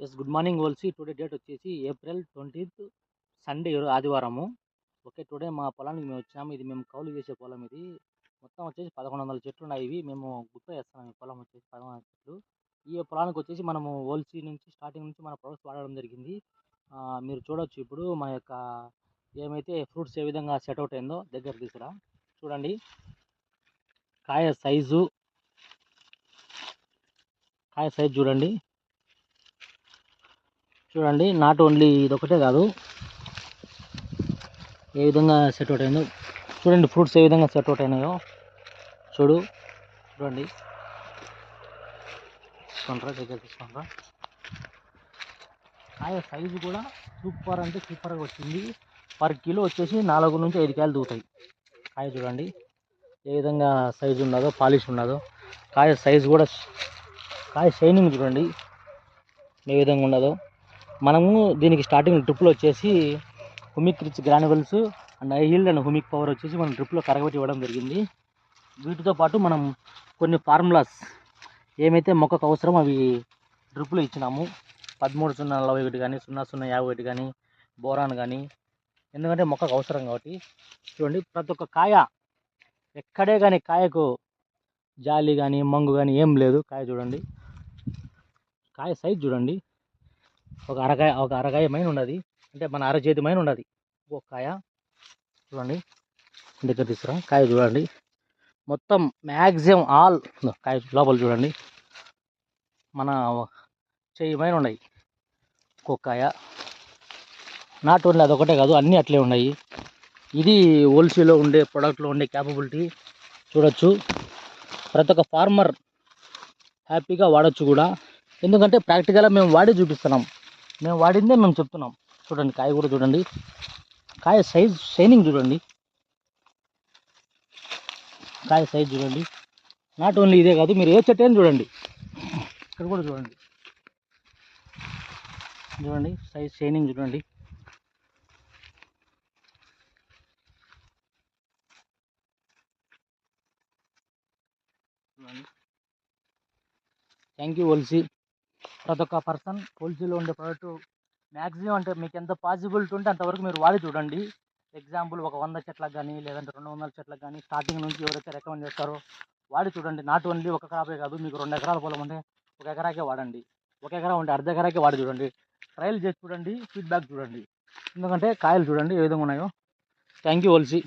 Yes good morning ఓల్సి. Today date వచ్చేసి April twentieth Sunday ఆదివారము. ఓకే టుడే మా పొలానికి మేము వచ్చాము. ఇది మేము కౌలు చేసే పొలం ఇది. మొత్తం వచ్చేసి పదకొండు వందల చెట్లు ఉన్నాయి. ఇవి మేము గుర్తు వేస్తున్నాం ఈ పొలం వచ్చేసి పదకొండు వందల చెట్లు. ఈ పొలానికి వచ్చేసి మనము ఓల్సి నుంచి స్టార్టింగ్ నుంచి మన ప్రొడక్ట్స్ వాడడం జరిగింది. మీరు చూడొచ్చు ఇప్పుడు మన యొక్క ఏమైతే ఫ్రూట్స్ ఏ విధంగా సెట్ అవుట్ అయిందో దగ్గర తీసుకురా. చూడండి. కాయ సైజు. కాయ సైజు చూడండి. చూడండి నాట్ ఓన్లీ ఇది ఒకటే కాదు ఏ విధంగా సెట్ అవుట్ అయిందో. చూడండి ఫ్రూట్స్ ఏ విధంగా సెట్ అవుట్ అయినాయో. చూడు చూడండి. తీసుకుంటారా దగ్గర తీసుకుంటారా కాయ సైజు కూడా సూపర్ అంటే సూపర్గా వచ్చింది. పర్ కిలో వచ్చేసి నాలుగు నుంచి ఐదు కాయలు దూతాయి కాయ చూడండి ఏ విధంగా సైజు ఉన్నదో పాలిష్ ఉన్నదో. కాయ సైజు కూడా కాయ షైనింగ్ చూడండి ఏ విధంగా ఉన్నదో. మనము దీనికి స్టార్టింగ్ డ్రిప్లో వచ్చేసి humic rich granules and high yield and humic power వచ్చేసి మనం డ్రిప్లో కరగబెట్టి ఇవ్వడం జరిగింది. వీటితో పాటు మనం కొన్ని ఫార్ములాస్ ఏమైతే మొక్కకు అవసరం అవి డ్రిప్లో ఇచ్చినాము. పదమూడు సున్నా నలభై ఒకటి కానీ సున్నా సున్నా యాభై ఒకటి కానీ బోరాన్ కానీ ఎందుకంటే మొక్కకు అవసరం కాబట్టి చూడండి ప్రతి ఒక్క కాయ ఎక్కడే కానీ కాయకు జాలి కానీ మంగు కానీ ఏం లేదు. కాయ చూడండి. కాయ సైజ్ చూడండి. ఒక అరకాయ ఒక అరకాయ మైన ఉన్నది. అంటే మన అరచేతి మైన ఉన్నది. ఒక కాయ. చూడండి. దగ్గర తీసుకురా. కాయ చూడండి. మొత్తం మ్యాక్సిమం ఆల్ కాయ లోపల చూడండి. మన చెయ్యి మైన ఉన్నాయి. కుక్కాయ నాటు నాట్ ఓన్లీ అదొకటే కాదు అన్నీ అట్లే ఉన్నాయి. ఇది హోల్సేల్లో ఉండే ప్రోడక్ట్లో ఉండే క్యాపబిలిటీ చూడొచ్చు. ప్రతి ఒక్క ఫార్మర్ హ్యాపీగా వాడచ్చు కూడా. ఎందుకంటే ప్రాక్టికల్గా మేము వాడి చూపిస్తున్నాం. మేము వాడిందే మేము చెప్తున్నాం. చూడండి కాయ కూడా చూడండి. కాయ సైజ్ షైనింగ్ చూడండి. కాయ సైజ్ చూడండి. నాట్ ఓన్లీ ఇదే కాదు మీరు ఏ చెట్టు అయినా చూడండి. ఇక్కడ కూడా చూడండి. చూడండి సైజ్ షైనింగ్ చూడండి. చూడండి. థ్యాంక్ యూ ఓల్సీ ప్రతి ఒక్క పర్సన్ హోల్సేల్లో ఉండే ప్రోడక్ట్. మ్యాక్సిమం అంటే మీకు ఎంత పాసిబిలిటీ ఉంటే అంతవరకు మీరు వాడి చూడండి. ఎగ్జాంపుల్ ఒక వంద చెట్లకు కానీ లేదంటే రెండు వందల చెట్లకు కానీ స్టార్టింగ్ నుంచి ఎవరైతే రికమెండ్ చేస్తారో వాడి చూడండి. నాట్ ఓన్లీ ఒక క్రాపే కాదు మీకు రెండు ఎకరాల పొలం ఉంటే ఒక ఎకరాకే వాడండి. ఒక ఎకరా ఉంటే అర్ధ ఎకరాకే వాడి చూడండి. ట్రయల్ చేసి చూడండి ఫీడ్బ్యాక్ చూడండి. ఎందుకంటే కాయలు చూడండి ఏ విధంగా ఉన్నాయో. Thank you ఓల్సీ.